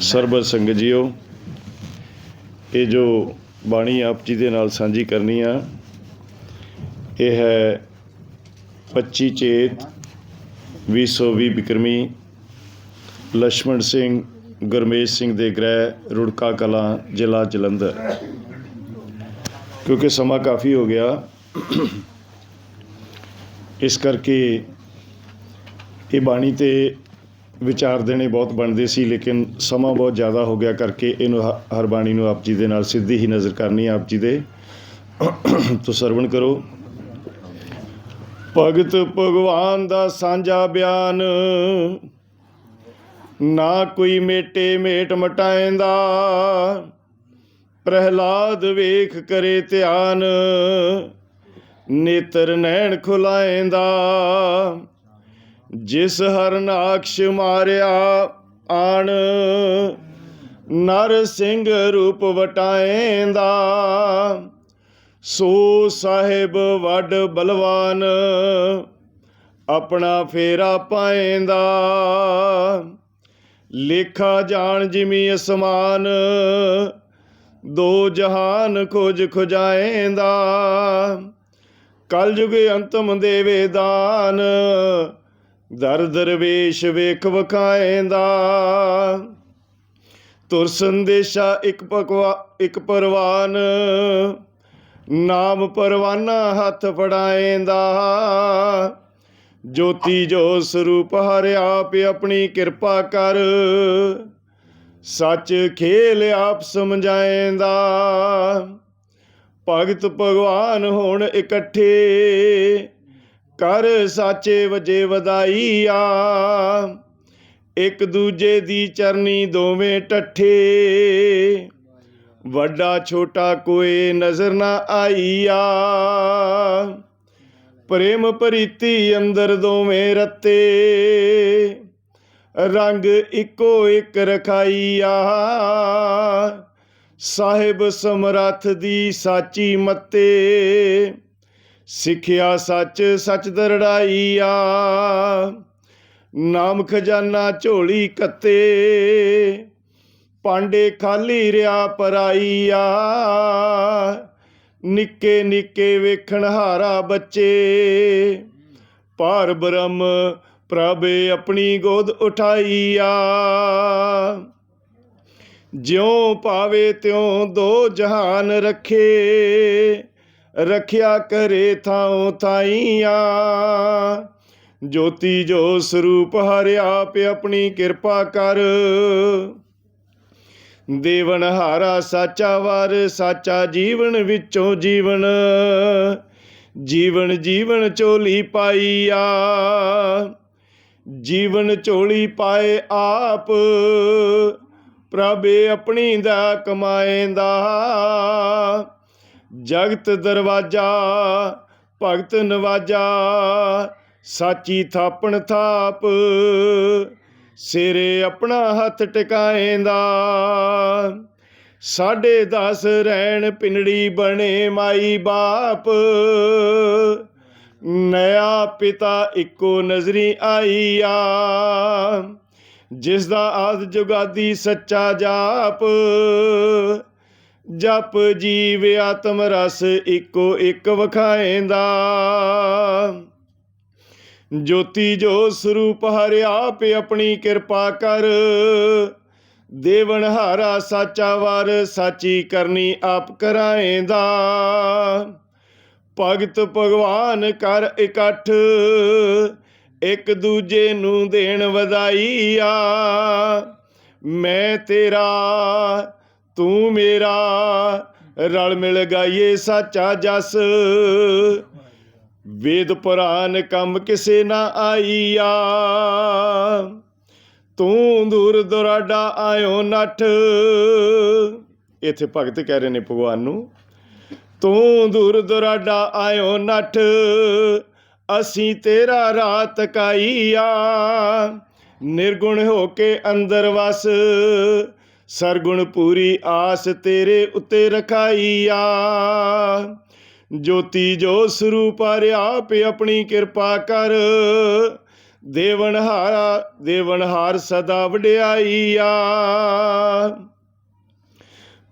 ਸਰਬਤ ਸੰਗਤ ਜੀਓ ਇਹ ਜੋ ਬਾਣੀ ਆਪ ਜੀ ਦੇ ਨਾਲ ਸਾਂਝੀ ਕਰਨੀ ਆ, ਇਹ ਹੈ 25 ਚੇਤ 2020 ਬਿਕਰਮੀ ਲక్ష్మణ ਸਿੰਘ ਗੁਰਮੇਸ਼ ਸਿੰਘ ਦੇ ਗ੍ਰਹਿ, ਰੁੜਕਾ ਕਲਾ, ਜ਼ਿਲ੍ਹਾ ਜਲੰਧਰ। ਕਿਉਂਕਿ ਸਮਾਂ ਕਾਫੀ ਹੋ ਗਿਆ, ਇਸ ਕਰਕੇ ਇਹ ਬਾਣੀ ਤੇ ਵਿਚਾਰ ਦੇਣੇ ਬਹੁਤ ਬਣਦੇ ਸੀ, ਲੇਕਿਨ ਸਮਾਂ ਬਹੁਤ ਜ਼ਿਆਦਾ ਹੋ ਗਿਆ ਕਰਕੇ ਇਹਨੂੰ ਹਰ ਬਾਣੀ ਨੂੰ ਆਪ ਜੀ ਦੇ ਨਾਲ ਸਿੱਧੀ ਹੀ ਨਜ਼ਰ ਕਰਨੀ ਆਪ ਜੀ ਦੇ। ਤੋ ਸਰਵਣ ਕਰੋ। ਭਗਤ ਭਗਵਾਨ ਦਾ ਸਾਂਝਾ ਬਿਆਨ, ਨਾ ਕੋਈ ਮੇਟੇ ਮੇਟ ਮਟਾਏਂਦਾ, ਪ੍ਰਹਿਲਾਦ ਵੇਖ ਕਰੇ ਧਿਆਨ, ਨੇਤਰ ਨੈਣ ਖੁਲਾਏਂਦਾ। ਜਿਸ ਹਰਨਾਕਸ਼ ਮਾਰਿਆ ਆਣ, ਨਰ ਸਿੰਘ ਰੂਪ ਵਟਾਏਂਦਾ। ਸੋ ਸਾਹਿਬ ਵੱਡ ਬਲਵਾਨ, ਆਪਣਾ ਫੇਰਾ ਪਾਏਂਦਾ। ਲੇਖਾ ਜਾਣ ਜਿਮੀ ਅਸਮਾਨ, ਦੋ ਜਹਾਨ ਖੋਜ ਖੁਜਾਏਂਦਾ। ਕਲਯੁਗ ਅੰਤਮ ਦੇਵੇ ਦਾਨ ਦਰ ਦਰਵੇਸ਼ ਵੇਖ ਵਖਾਏਂਦਾ। ਤੁਰ ਸੰਦੇਸ਼ਾ ਇੱਕ ਪਕਵਾ ਇੱਕ ਪਰਵਾਨ, ਨਾਮ ਪਰਵਾਨਾ ਹੱਥ ਫੜਾਏਂਦਾ। ਜੋਤੀ ਜੋ ਸਰੂਪ ਹਰਿ ਆਪ ਆਪਣੀ ਕਿਰਪਾ ਕਰ, ਸੱਚ ਖੇਲ ਆਪ ਸਮਝਾਏਂਦਾ। ਭਗਤ ਭਗਵਾਨ ਹੋਣ ਇਕੱਠੇ ਕਰ ਸਾਚੇ ਵਜੇ ਵਧਾਈ ਆ ਇੱਕ ਦੂਜੇ ਦੀ ਚਰਨੀ ਦੋਵੇਂ ਟੱਠੇ ਵੱਡਾ ਛੋਟਾ ਕੋਈ ਨਜ਼ਰ ਨਾ ਆਈ ਆ ਪ੍ਰੇਮ ਪ੍ਰੀਤੀ ਅੰਦਰ ਦੋਵੇਂ ਰੱਤੇ। ਰੰਗ ਇੱਕੋ ਇੱਕ ਰਖਾਈ ਆ ਸਾਹਿਬ ਸਮਰੱਥ ਦੀ ਸਾਚੀ ਮੱਤੇ। ਸਿੱਖਿਆ ਸੱਚ ਸੱਚ ਦਰੜਾਈ ਆ। ਨਾਮ ਖਜ਼ਾਨਾ ਝੋਲੀ ਕੱਤੇ ਪਾਂਡੇ ਖਾਲੀ ਰਿਆ ਪਰਾਈ ਨਿੱਕੇ ਨਿੱਕੇ ਵੇਖਣ ਹਾਰਾ ਬੱਚੇ, ਭਾਰ ਬ੍ਰਹਮ ਪ੍ਰਭ ਆਪਣੀ ਗੋਦ ਉਠਾਈਆ ਆ। ਜਿਉ ਪਾਵੇ ਤਿਉ ਦੋ ਜਹਾਨ ਰੱਖੇ ਰੱਖਿਆ ਕਰੇ ਥਾਉ ਥਾਈਆਂ। ਜੋਤੀ ਜੋ ਸਰੂਪ ਹਰਿ ਆਪ ਆਪਣੀ ਕਿਰਪਾ ਕਰ। ਦੇਵਨ ਹਾਰਾ ਸਾਚਾ ਵਾਰ, ਸਾਚਾ ਜੀਵਨ ਵਿੱਚੋਂ ਜੀਵਨ। ਜੀਵਨ ਜੀਵਨ ਚੋਲੀ ਪਾਈ ਆ ਜੀਵਨ ਝੋਲੀ ਪਾਏ ਆਪ, ਪ੍ਰਭੇ ਆਪਣੀ ਦਾ ਕਮਾਏਂਦਾ। ਜਗਤ ਦਰਵਾਜਾ, ਭਗਤ ਨਵਾਜਾ, ਸਾਚੀ ਥਾਪਣ ਥਾਪ, ਸਿਰੇ ਆਪਣਾ ਹੱਥ ਟਿਕਾਏਂਦਾ। ਸਾਢੇ 10 ਰਹਿਣ ਪਿੰਡੜੀ ਬਣੇ ਮਾਈ ਬਾਪ ਨਇਆ ਪਿਤਾ ਇੱਕੋ ਨਜ਼ਰੀ ਆਈ ਆ ਜਿਸ ਦਾ ਆਦ ਜੁਗਾਦੀ ਸੱਚਾ ਜਾਪ ਜਪ ਜੀਵ ਆਤਮ ਰਸ ਇੱਕੋ ਇੱਕ ਵਖਾਏਂਦਾ। ਜੋਤੀ ਜੋ ਸਰੂਪ ਹਰਿਆ ਆਪ ਆਪਣੀ ਕਿਰਪਾ ਕਰ। ਦੇਵਨ ਹਾਰਾ ਸਾਚਾ ਵਾਰ ਸਾਚੀ ਕਰਨੀ ਆਪ ਕਰਾਏਂਦਾ। ਭਗਤ ਭਗਵਾਨ ਕਰ ਇਕੱਠ, ਇੱਕ ਦੂਜੇ ਨੂੰ ਦੇਣ ਵਧਾਈ ਆ ਮੈਂ ਤੇਰਾ ਤੂੰ ਮੇਰਾ ਰਲ ਮਿਲ ਗਾਈਏ ਸਾਚਾ ਜਸ। ਵੇਦ ਪੁਰਾਨ ਕੰਮ ਕਿਸੇ ਨਾ ਆਈਆ। ਤੂੰ ਦੂਰ ਦੁਰਾਡਾ ਆਇਓ ਨੱਠ। ਇੱਥੇ ਭਗਤ ਕਹਿ ਰਹੇ ਨੇ ਭਗਵਾਨ ਨੂੰ, ਤੂੰ ਦੂਰ ਦੁਰਾਡਾ ਆਇਓ ਨੱਠ। ਅਸੀਂ ਤੇਰਾ ਰਾਤ ਕਾਈਆ। ਨਿਰਗੁਣ ਹੋ ਕੇ ਅੰਦਰ ਵਸ। ਸਰਗੁਣ ਪੂਰੀ ਆਸ ਤੇਰੇ ਉੱਤੇ ਰਖਾਈਆ ਜੋਤੀ ਜੋ ਸਰੂਪ ਹਰਿ ਆਪ ਆਪਣੀ ਕਿਰਪਾ ਕਰ ਦੇਵਨਹਾਰਾ ਦੇਵਨਹਾਰ ਸਦਾ ਵਡਿਆਈਆ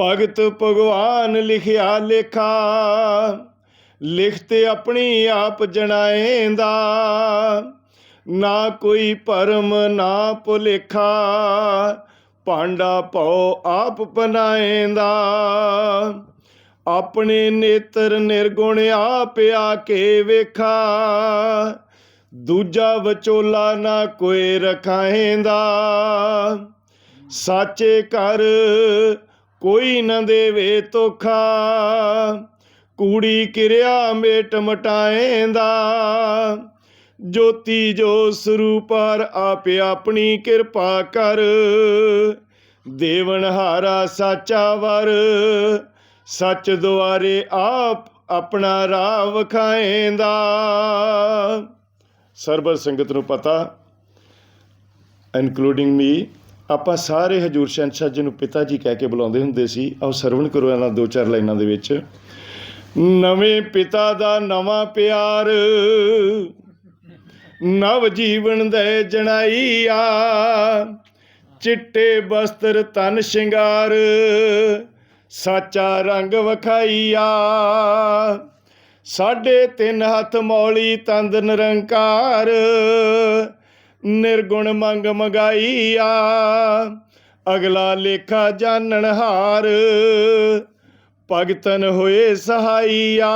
ਭਗਤ ਭਗਵਾਨ ਲਿਖਿਆ ਲੇਖਾ, ਲਿਖਤੇ ਆਪਣੀ ਆਪ ਜਣਾਏਂਦਾ। ਨਾ ਕੋਈ ਪਰਮ ਨਾ ਭੁਲੇਖਾ ਭਾਂਡਾ ਭਉ ਆਪ ਬਨਾਏਂਦਾ ਆਪਣੇ ਨੇਤਰ ਨਿਰਗੁਣ ਆਪ ਆ ਕੇ ਵੇਖਾ। ਦੂਜਾ ਵਿਚੋਲਾ ਨਾ ਕੋਈ ਰਖਾਏਂਦਾ। ਸਾਚੇ ਘਰ ਕੋਈ ਨਾ ਦੇਵੇ ਤੋਖਾ ਕੂੜੀ ਕਿਰਿਆ ਮੇਟ ਮਟਾਏਂਦਾ। ਜੋਤੀ ਜੋ ਸਰੂਪਰ ਆਪ ਆਪਣੀ ਕਿਰਪਾ ਕਰ। ਦੇਵਨਹਾਰਾ ਸਾਚਾ ਵਰ। ਸੱਚ ਦੁਆਰੇ ਆਪ ਆਪਣਾ ਰਾਹ ਵਖਾਏਂਦਾ ਸਰਬਰ ਸੰਗਤ ਨੂੰ ਪਤਾ ਇਨਕਲੂਡਿੰਗ ਮੀ ਆਪਾਂ ਸਾਰੇ ਹਜੂਰ ਸ਼ਹਿਨਸ਼ਾਹ ਜੀ ਨੂੰ ਪਿਤਾ ਜੀ ਕਹਿ ਕੇ ਬੁਲਾਉਂਦੇ ਹੁੰਦੇ ਸੀ, ਆਓ ਸਰਵਣ ਕਰੋ ਇਹਨਾਂ ਦੋ ਚਾਰ ਲਾਈਨਾਂ ਦੇ ਵਿੱਚ। ਨਵੇਂ ਪਿਤਾ ਦਾ ਨਵਾਂ ਪਿਆਰ। ਨਵ ਜੀਵਨ ਦੇ ਜਣਾਈਆ। ਚਿੱਟੇ ਬਸਤਰ ਤਨ ਸ਼ਿੰਗਾਰ, ਸਾਚਾ ਰੰਗ ਵਖਾਈਆ। ਸਾਢੇ ਤਿੰਨ ਹੱਥ ਮੌਲੀ ਤੰਦ ਨਿਰੰਕਾਰ, ਨਿਰਗੁਣ ਮੰਗ ਮਗਾਈਆ। ਅਗਲਾ ਲੇਖਾ ਜਾਣਨ ਹਾਰ, ਭਗਤਨ ਹੋਏ ਸਹਾਈਆ।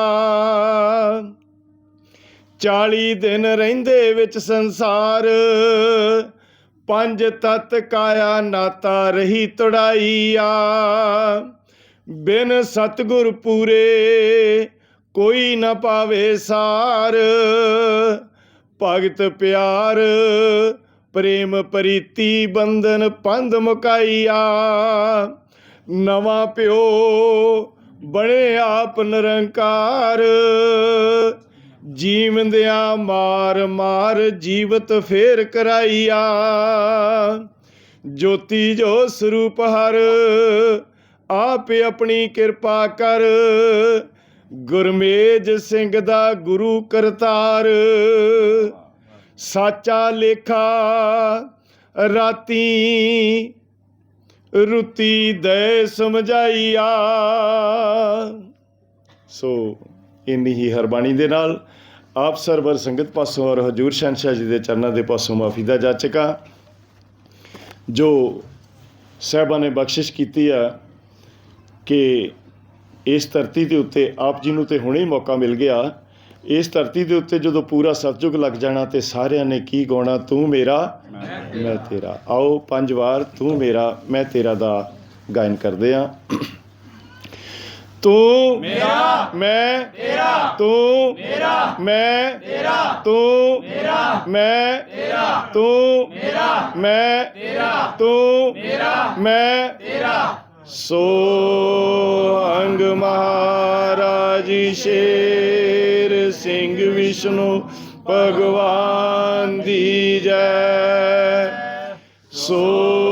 40 ਦਿਨ ਰਹਿੰਦੇ ਵਿੱਚ ਸੰਸਾਰ। ਪੰਜ ਤਤ ਕਾਇਆ ਨਾਤਾ ਰਹੀ ਤੁੜਾਈਆ। ਬਿਨ ਸਤਗੁਰ ਪੂਰੇ ਕੋਈ ਨਾ ਪਾਵੇ ਸਾਰ। ਭਗਤ ਪਿਆਰ, ਪ੍ਰੇਮ ਪ੍ਰੀਤੀ ਬੰਧਨ ਪੰਧ ਮੁਕਾਈਆ ਨਵਾਂ ਪਿਓ ਬਣੇ ਆਪ ਨਿਰੰਕਾਰ। ਜੀਵੰਦਿਆਂ ਮਾਰ ਮਾਰ ਜੀਵਤ ਫੇਰ ਕਰਾਈਆ। ਜੋਤੀ ਜੋ ਸਰੂਪ ਹਰ, ਆਪ ਆਪਣੀ ਕਿਰਪਾ ਕਰ। ਗੁਰਮੇਜ ਸਿੰਘ ਦਾ ਗੁਰੂ ਕਰਤਾਰ। ਸਾਚਾ ਲੇਖਾ ਰਾਤੀ ਰੁਤੀ ਦੇ ਸਮਝਾਈਆ। ਸੋ ਇੰਨੀ ਹੀ ਹਰਬਾਣੀ ਦੇ ਨਾਲ ਆਪ ਸਰਵਰ ਸੰਗਤ ਪਾਸੋਂ ਔਰ ਹਜੂਰ ਸ਼ਹਿਨਸ਼ਾਹ ਜੀ ਦੇ ਚਰਨਾਂ ਦੇ ਪਾਸੋਂ ਮਾਫੀ ਦਾ ਜਾਚਕਾ, ਜੋ ਸਾਹਿਬਾਂ ਨੇ ਬਖਸ਼ਿਸ਼ ਕੀਤੀ ਆ ਕਿ ਇਸ ਧਰਤੀ ਦੇ ਉੱਤੇ ਆਪ ਜੀ ਨੂੰ ਤੇ ਹੁਣੇ ਹੀ ਮੌਕਾ ਮਿਲ ਗਿਆ। ਇਸ ਧਰਤੀ ਦੇ ਉੱਤੇ ਜਦੋਂ ਪੂਰਾ ਸਤਜੁਗ ਲੱਗ ਜਾਣਾ ਤੇ ਸਾਰਿਆਂ ਨੇ ਕੀ ਗਾਉਣਾ, ਤੂੰ ਮੇਰਾ, ਮੈਂ ਤੇਰਾ। ਆਓ ਪੰਜ ਵਾਰ ਤੂੰ ਮੇਰਾ, ਮੈਂ ਤੇਰਾ ਦਾ ਗਾਇਨ ਕਰਦੇ ਆ। ਤੂੰ ਮੇਰਾ ਮੈਂ ਤੇਰਾ ਤੂੰ ਮੇਰਾ ਮੈਂ ਤੇਰਾ ਤੂੰ ਮੇਰਾ ਮੈਂ ਤੇਰਾ ਤੂੰ ਮੇਰਾ ਮੈਂ ਤੇਰਾ ਤੂੰ ਮੇਰਾ ਮੈਂ। ਤੇਰਾ। ਸੋ ਅੰਗ ਮਹਾਰਾਜ ਸ਼ੇਰ ਸਿੰਘ ਵਿਸ਼ਨੂੰ ਭਗਵਾਨ ਦੀ ਜੈ। ਸੋ